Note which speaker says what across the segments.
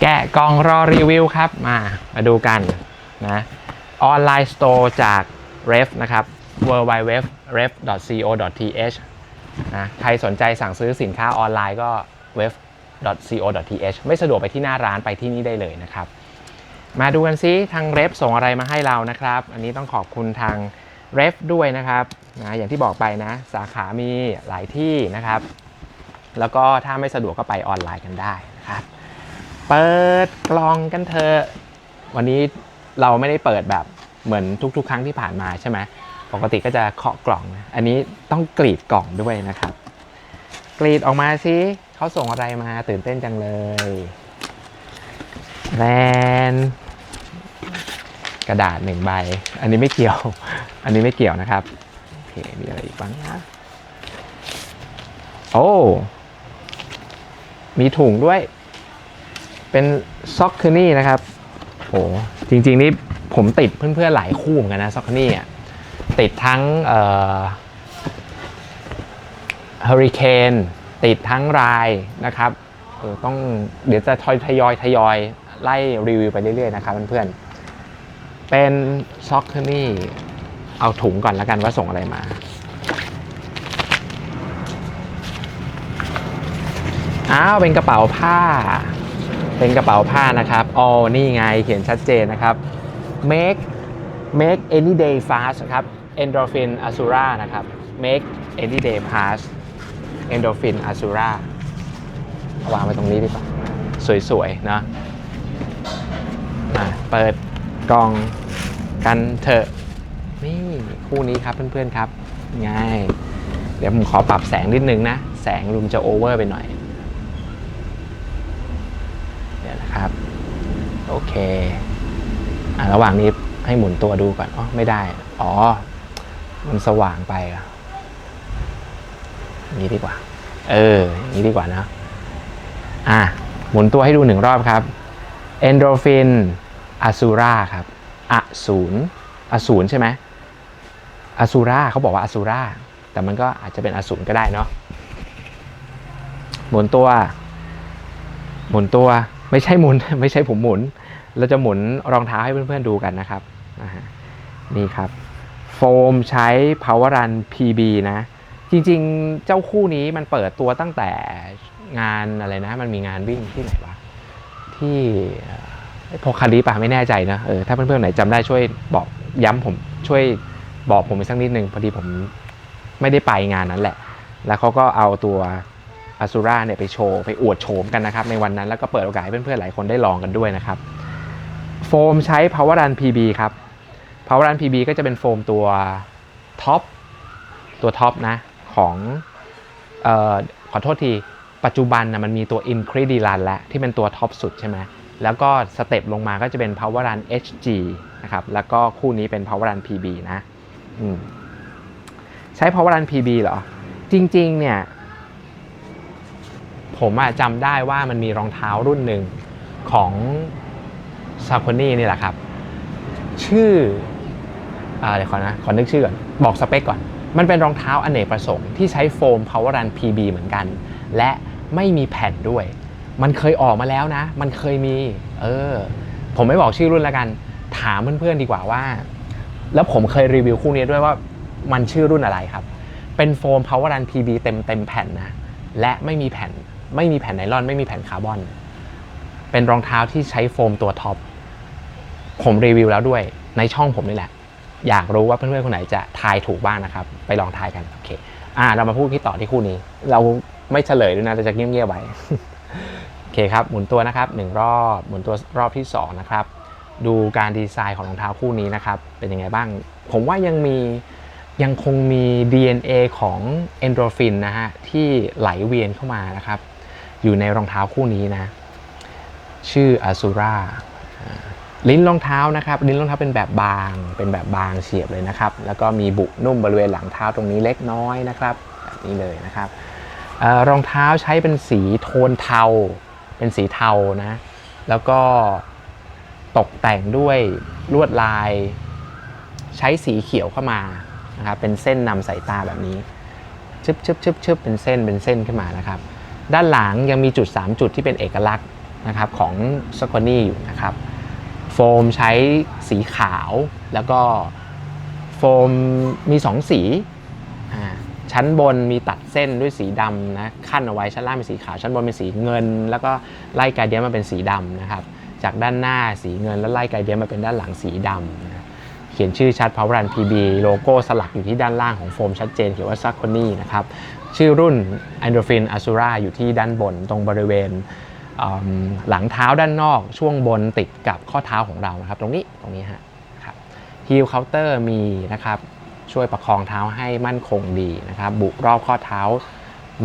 Speaker 1: แกะกล่องรอรีวิวครับมามาดูกันนะออนไลน์สโตร์จาก ref นะครับ w w w r e f c o t h นะใครสนใจสั่งซื้อสินค้าออนไลน์ก็ w e b c o t h ไม่สะดวกไปที่หน้าร้านไปที่นี่ได้เลยนะครับ มาดูกันซิทางเรฟส่งอะไรมาให้เรานะครับ อันนี้ต้องขอบคุณทางเรฟด้วยนะครับนะอย่างที่บอกไปนะ สาขามีหลายที่นะครับ แล้วก็ถ้าไม่สะดวกก็ไปออนไลน์กันได้นะครับ เปิดกล่องกันเถอะวันนี้เราไม่ได้เปิดแบบเหมือนทุก ๆ ครั้งที่ผ่านมาใช่ไหมปกติก็จะเคาะกล่องนะอันนี้ต้องกรีดกล่องด้วยนะครับ กรีดออกมาสิเขาส่งอะไรมาตื่นเต้นจังเลยแรนกระดาษหนึ่งใบ อันนี้ไม่เกี่ยว อันนี้ไม่เกี่ยวนะครับโอเคมีอะไรอีกบ้างนะโอ้มีถุงด้วย เป็นซ็อกคือนี่นะครับโอ้จริงๆนี่ผมติดเพื่อนๆหลายคู่เหมือนกันนะซ็อกคือนี่อะติดทั้งเอ่อเฮอริเคนติดทั้งรายนะครับเออต้องเดี๋ยวจะทยทยอยทยอยไล่รีวิวไปเรื่อยๆนะครับเพื่อนๆเป็นซ็อกคือนี่เอาถุงก่อนแล้วกันว่าส่งอะไรมาอ้าวเป็นกระเป๋าผ้า เป็นกระเป๋าผ้านะครับอ๋อนี่ไงเขียนชัดเจนนะครับ make make any day fast นะครับ endorphin azura นะครับ make any day pass endorphin azura วางไว้ตรงนี้ดีกว่า สวยๆเนอะเปิดกล่องกันเถอะ นี่คู่นี้ครับเพื่อนๆครับไงเดี๋ยวผมขอปรับแสงนิดนึงนะ แสงรุมจะโอเวอร์ไปหน่อย เดี๋ยว นะครับ โอเคอะระหว่างนี้ให้หมุนตัวดูก่อนอ๋อไม่ได้ อ๋อ มันสว่างไปอะอย่างนี้ดีกว่า เอออย่างนี้ดีกว่านะอะหมุนตัวให้ดูหนึ่งรอบครับ endorphin azura ครับอสูรอสูรใช่ไหมอสูราเขาบอกว่าอสูราแต่มันก็อาจจะเป็นอสูรก็ได้เนาะหมุนตัว หมุนตัว ไม่ใช่หมุนไม่ใช่ผมหมุน เราจะหมุนรองเท้าให้เพื่อนๆดูกันนะครับนี่ครับ โฟมใช้ Power Run PB นะ จริงๆ เจ้าคู่นี้มันเปิดตัวตั้งแต่งานอะไรนะ มันมีงานวิ่งที่ไหนวะ ที่โพคาริปะไม่แน่ใจนะเออถ้าเพื่อนๆไหนจำได้ช่วยบอกย้ำผมช่วยบอกผมอีกสักนิดนึงพอดีผมไม่ได้ไปงานนั้นแหละ แล้วเขาก็เอาตัว อ z ูราเนี่ยไปโชว์ ไปอวดโฉมกันนะครับ ในวันนั้นแล้วก็เปิดโอกาสให้เพื่อนๆหลายคนได้ลองกันด้วยนะครับ โฟมใช้ Power Run PB ครับ Power Run PB ก็จะเป็นโฟมตัวท็อปตัวท็อปนะของออขอโทษที ปัจจุบันนะมันมีตัว Incredi Run แล้วที่เป็นตัวท็อปสุดใช่ไหมแล้วก็สเต็ปลงมาก็จะเป็น Power Run HG นะครับแล้วก็คู่นี้เป็น Power Run PB นะใช้ Power Run PB เหรอ จริงๆเนี่ย ผมอะจำได้ว่ามันมีรองเท้ารุ่นหนึ่งของซา c คนี่นี่แหละครับ ชื่ออาเดี๋ยวขอนะขอนึกชื่อก่อน บอกสเปคก่อน มันเป็นรองเท้าอเนกประสงค์ที่ใช้โฟม Power Run PB เหมือนกัน และไม่มีแผ่นด้วย มันเคยออกมาแล้วนะ มันเคยมี เออ ผมไม่บอกชื่อรุ่นแล้วกัน ถามเพื่อนๆดีกว่าว่า แล้วผมเคยรีวิวคู่นี้ด้วยว่ามันชื่อรุ่นอะไรครับ เป็นโฟม Power Run PB เต็มเต็มแผ่นนะ และไม่มีแผ่น ไม่มีแผ่นไนลอน ไม่มีแผ่นคาร์บอน เป็นรองเท้าที่ใช้โฟมตัวท็อป ผมรีวิวแล้วด้วยในช่องผมนี่แหละ อยากรู้ว่าเพื่อนๆคนไหนจะทายถูกบ้างนะครับ ไปลองทายกัน โอเค อ่า เรามาพูดที่ต่อที่คู่นี้ เราไม่เฉลยด้วยนะเราจะเงียบๆไว้ โอเคครับ หมุนตัวนะครับหนึ่งรอบ หมุนตัวรอบที่สองนะครับ ดูการดีไซน์ของรองเท้าคู่นี้นะครับ เป็นยังไงบ้าง ผมว่ายังมียังคงมี DNA ของ endorphin นะฮะที่ไหลเวียนเข้ามานะครับ อยู่ในรองเท้าคู่นี้นะ ชื่อ Azura อ่าลิ้นรองเท้านะครับ ลิ้นรองเท้าเป็นแบบบาง เป็นแบบบางเฉียบเลยนะครับ แล้วก็มีบุนุ่มบริเวณหลังเท้าตรงนี้เล็กน้อยนะครับแบบนี้เลยนะครับออรองเท้าใช้เป็นสีโทนเทา เป็นสีเทานะ แล้วก็ตกแต่งด้วยลวดลาย ใช้สีเขียวเข้ามานะครับ เป็นเส้นนำสายตาแบบนี้ชึบชึบชึบชึบเป็นเส้นเป็นเส้นขึ้นมานะครับ ด้านหลังยังมีจุด 3 จุดที่เป็นเอกลักษณ์นะครับของสกอนี่อยู่นะครับ โฟมใช้สีขาวแล้วก็โฟมมี 2 สีชั้นบนมีตัดเส้นด้วยสีดำนะขั้นเอาไว้ชั้นล่างเป็นสีขาวชั้นบนเป็นสีเงิน แล้วก็ไล่ไกเดียนมาเป็นสีดำนะครับ จากด้านหน้าสีเงินแล้วไล่ไกเดียนมาเป็นด้านหลังสีดำนะเขียนชื่อชัด Power Run PB โลโก้สลักอยู่ที่ด้านล่างของโฟมชัดเจนเขียนว่า s a c o n y นะครับ ชื่อรุ่น Endorphin Azura อยู่ที่ด้านบนตรงบริเวณหลังเท้าด้านนอกช่วงบนติดกับข้อเท้าของเรานะครับ ตรงนี้ตรงนี้ฮะครับฮีลเคาน์เตอร์มีนะครับช่วยประคองเท้าให้มั่นคงดีนะครับบุรอบข้อเท้า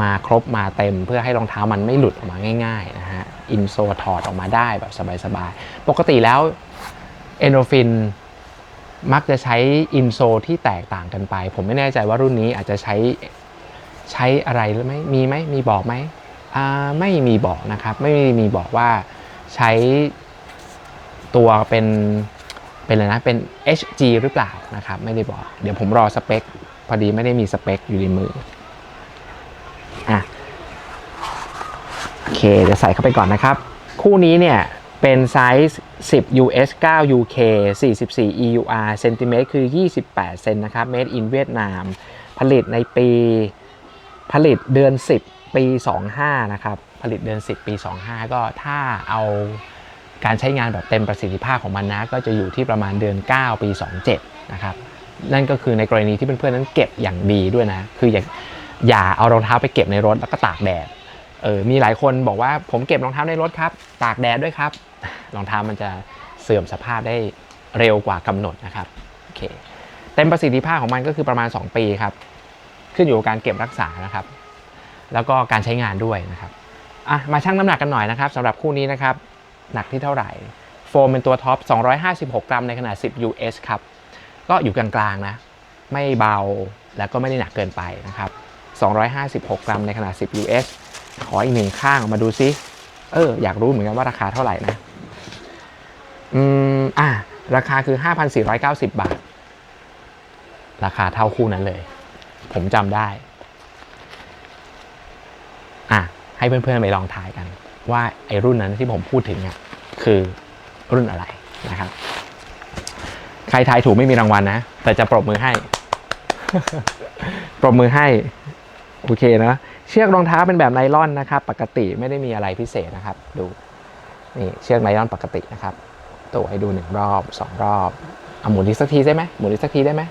Speaker 1: มาครบมาเต็ม เพื่อให้รองเท้ามันไม่หลุดออกมาง่ายๆนะฮะอินโซถอดออกมาได้แบบสบายๆ ปกติแล้วเอนโดฟินมักจะใช้อินโซที่แตกต่างกันไป ผมไม่แน่ใจว่ารุ่นนี้อาจจะใช้ ใช้อะไรหรือไม่มีไหมมีบอกไหมไม่มีบอกนะครับ ไม่มีบอกว่าใช้ตัวเป็นเป็นอะไรนะเป็น HG หรือเปล่านะครับ ไม่ได้บอก เดี๋ยวผมรอสเปค พอดีไม่ได้มีสเปคอยู่ในมืออะโอเคเดี๋ยวใส่เข้าไปก่อนนะครับ คู่นี้เนี่ยเป็นไซส์ 10 US 9 UK 44 EUR เซนติเมตรคือ 28 เซนนะครับ made in เวียดนาม ผลิตในปี ผลิตเดือน 10 ปี 25 นะครับ ผลิตเดือน 10 ปี 25 ก็ถ้าเอาการใช้งานแบบเต็มประสิทธิภาพของมันนะ ก็จะอยู่ที่ประมาณเดือน 9 ปี 27 นะครับ นั่นก็คือในกรณีที่เพื่อนๆนั้นเก็บอย่างดีด้วยนะ คืออย่าอย่าเอารองเท้าไปเก็บในรถแล้วก็ตากแดด เออ มีหลายคนบอกว่าผมเก็บรองเท้าในรถครับ ตากแดดด้วยครับ รองเท้ามันจะเสื่อมสภาพได้เร็วกว่ากำหนดนะครับ โอเค เต็มประสิทธิภาพของมันก็คือประมาณ 2 ปีครับ ขึ้นอยู่กับการเก็บรักษานะครับ แล้วก็การใช้งานด้วยนะครับอะมาชั่งน้ำหนักกันหน่อยนะครับสำหรับคู่นี้นะครับหนักที่เท่าไหร่โฟมเป็นตัวท็อป 256 กรัมในขนาด 10 US ครับก็อยู่กลางๆนะไม่เบาแล้วก็ไม่ได้หนักเกินไปนะครับ 256 กรัมในขนาด 10 US ขออีกหนึ่งข้างออกมาดูซิเอออยากรู้เหมือนกันว่าราคาเท่าไหร่นะอืมอะราคาคือ 5,490 บาท ราคาเท่าคู่นั้นเลย ผมจำได้ อะ ให้เพื่อนๆไปลองทายกัน ว่าไอ้รุ่นนั้นที่ผมพูดถึงอะคือรุ่นอะไรนะครับ ใครทายถูกไม่มีรางวัลนะ แต่จะปรบมือให้ ปรบมือให้ โอเคนะ เชือกรองเท้าเป็นแบบไนลอนนะครับ ปกติไม่ได้มีอะไรพิเศษนะครับ ดูนี่เชือกไนลอนปกตินะครับ ตัวให้ดูหนึ่งรอบสองรอบเอาหมุนอีกสักทีได้ไหมหมุนอีกสักทีได้ไหม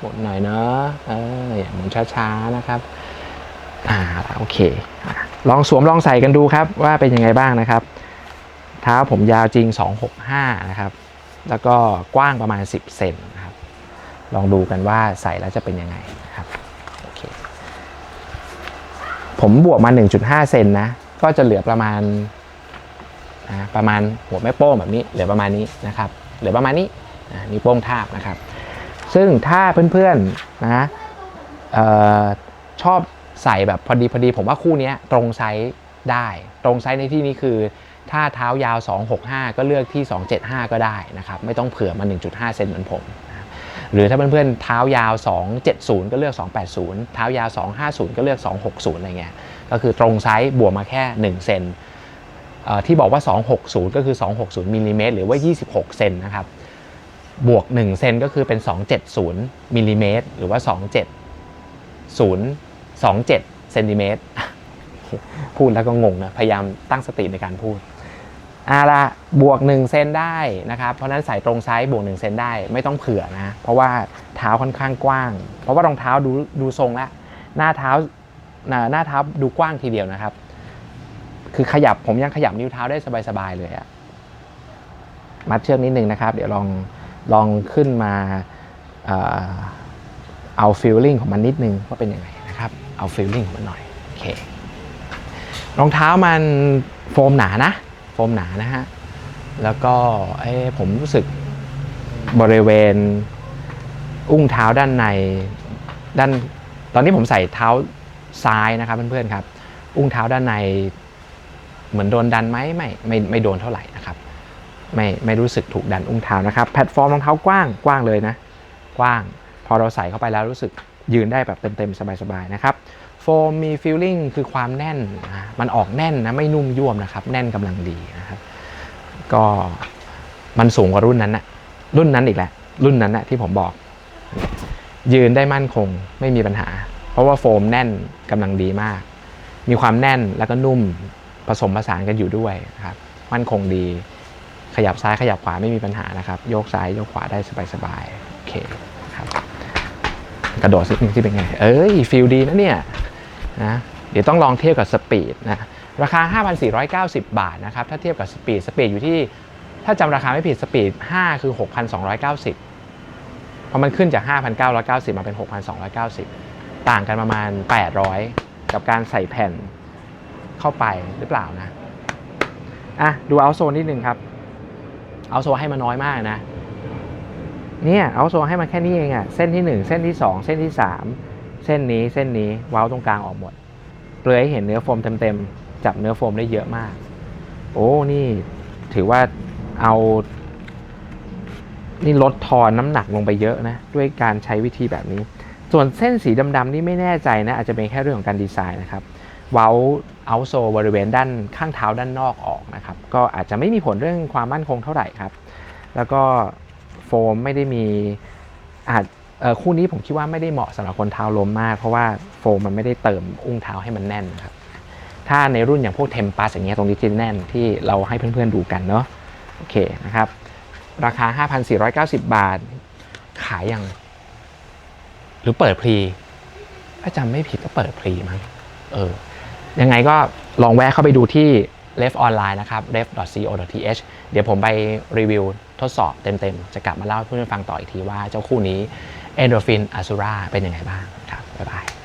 Speaker 1: หมุนหน่อยเนาะเอออย่าหมุนช้าๆนะครับอ่าโอเค ลองสวมลองใส่กันดูครับว่าเป็นยังไงบ้างนะครับ เท้าผมยาวจริง 265 นะครับ แล้วก็กว้างประมาณ 10 เซนนะครับ ลองดูกันว่าใส่แล้วจะเป็นยังไงนะครับโอเคผมบวกมา 1.5 เซนนะ ก็จะเหลือประมาณประมาณหัวแม่โป้งแบบนี้เหลือประมาณนี้นะครับ เหลือประมาณนี้นะนิ้วโป้งทาบนะครับ ซึ่งถ้าเพื่อนๆนะออชอบใส่แบบพอดีพอดีผมว่าคู่นี้ตรงไซส์ได้ ตรงไซส์ในที่นี้คือ ถ้าเท้ายาว 265 ก็เลือกที่ 275 ก็ได้นะครับ ไม่ต้องเผื่อมา 1.5 เซนเหมือนผมนะหรือถ้าเพื่อนๆเท้ายาว 270 ก็เลือก 280 เท้ายาว 250 ก็เลือก 260 อะไรเงี้ยก็คือตรงไซส์บวกมาแค่ 1 เซนที่บอกว่า 260 ก็คือ 260มิลลิเมตรหรือว่า 26 เซนนะครับ บวก1เซนก็คือเป็น 270มิลลิเมตรหรือว่า 270 27เซนติเมตรพูดแล้วก็งงนะ พยายามตั้งสติในการพูดอาละบวก1เซนได้นะครับ เพราะนั้นใส่ตรงไซส์บวก1เซนได้ไม่ต้องเผื่อนะ เพราะว่าเท้าค่อนข้างกว้าง เพราะว่ารองเท้าดูดูทรงแล้วหน้าเท้าหน้าหน้าเท้าดูกว้างทีเดียวนะครับ คือขยับผมยังขยับนิ้วเท้าได้สบายๆเลยอะมัดเชือกนิดนึงนะครับ เดี๋ยวลอง ลองขึ้นมาเอาฟิลลิ่งของมันนิดนึงว่าเป็นยังไงนะครับเอาฟิลลิ่งของมันหน่อยโอเครองเท้ามันโฟมหนานะโฟมหนานะฮะแล้วก็ผมรู้สึกบริเวณอุ้งเท้าด้านในด้านตอนนี้ผมใส่เท้าซ้ายนะครับเพื่อนๆครับ อุ้งเท้าด้านในเหมือนโดนดันไหมไม่ไม่ไม่โดนเท่าไหร่นะครับ ไม่ไม่รู้สึกถูกดันอุ้งเท้านะครับ แพลตฟอร์มรองเท้ากว้างกว้างเลยนะ กว้าง พอเราใส่เข้าไปแล้วรู้สึกยืนได้แบบเต็มๆ สบายๆ นะครับ โฟมมีฟีลลิ่งคือความแน่นนะมันออกแน่นนะ ไม่นุ่มยวมนะครับ แน่นกำลังดีนะครับ ก็มันสูงกว่ารุ่นนั้นนะรุ่นนั้นอีกแหละ รุ่นนั้นนะที่ผมบอก ยืนได้มั่นคงไม่มีปัญหา เพราะว่าโฟมแน่นกำลังดีมาก มีความแน่นแล้วก็นุ่มผสมผสานกันอยู่ด้วยนะครับ มั่นคงดี ขยับซ้ายขยับขวาไม่มีปัญหานะครับ โยกซ้ายโยกขวาได้สบายๆโอเคครับกระโดดสักนิดที่เป็นไง เอ้ยฟีลดีนะเนี่ยนะเดี๋ยวต้องลองเทียบกับสปีดนะราคา 5,490 บาทนะครับ ถ้าเทียบกับสปีดสปีดอยู่ที่ ถ้าจำราคาไม่ผิดสปีด 5 คือ 6,290พอมันขึ้นจาก 5,990 มาเป็น 6,290 ต่างกันประมาณ 800 กับการใส่แผ่นเข้าไปหรือเปล่านะ อะ ดูเอาโซนนิดนึงครับ เอาโซให้มาน้อยมากนะ เนี่ยเอาโซให้มาแค่นี้เองอะเส้นที่ 1 เส้นที่ 2 เส้นที่ 3 เส้นนี้เส้นนี้เว้าตรงกลางออกหมด เปลือยให้เห็นเนื้อโฟมเต็มๆ จับเนื้อโฟมได้เยอะมาก โอ้นี่ถือว่าเอานี่ลดทอนน้ำหนักลงไปเยอะนะ ด้วยการใช้วิธีแบบนี้ ส่วนเส้นสีดำๆนี่ไม่แน่ใจนะ อาจจะเป็นแค่เรื่องของการดีไซน์นะครับ เว้าเอาโซบริเวณด้านข้างเท้าด้านนอกออกนะครับ ก็อาจจะไม่มีผลเรื่องความมั่นคงเท่าไหร่ครับ แล้วก็โฟมไม่ได้มีอาจเอ่อคู่นี้ผมคิดว่าไม่ได้เหมาะสำหรับคนเท้าล้มมาก เพราะว่าโฟมมันไม่ได้เติมอุ้งเท้าให้มันแน่นนะครับ ถ้าในรุ่นอย่างพวกเทมปัสอย่างเงี้ยตรงนี้ที่แน่นที่เราให้เพื่อนๆดูกันเนาะโอเคนะครับ ราคา 5,490 บาท ขายยัง หรือเปิดพรีถ้าจำไม่ผิดก็เปิดพรีมั้งเออ ยังไงก็ลองแวะเข้าไปดูที่ left online นะครับ left.co.th เดี๋ยวผมไปรีวิวทดสอบเต็มๆ จะกลับมาเล่าให้เพื่อนฟังต่ออีกทีว่าเจ้าคู่นี้ Endorphin Azura เป็นยังไงบ้างครับ บ๊ายบาย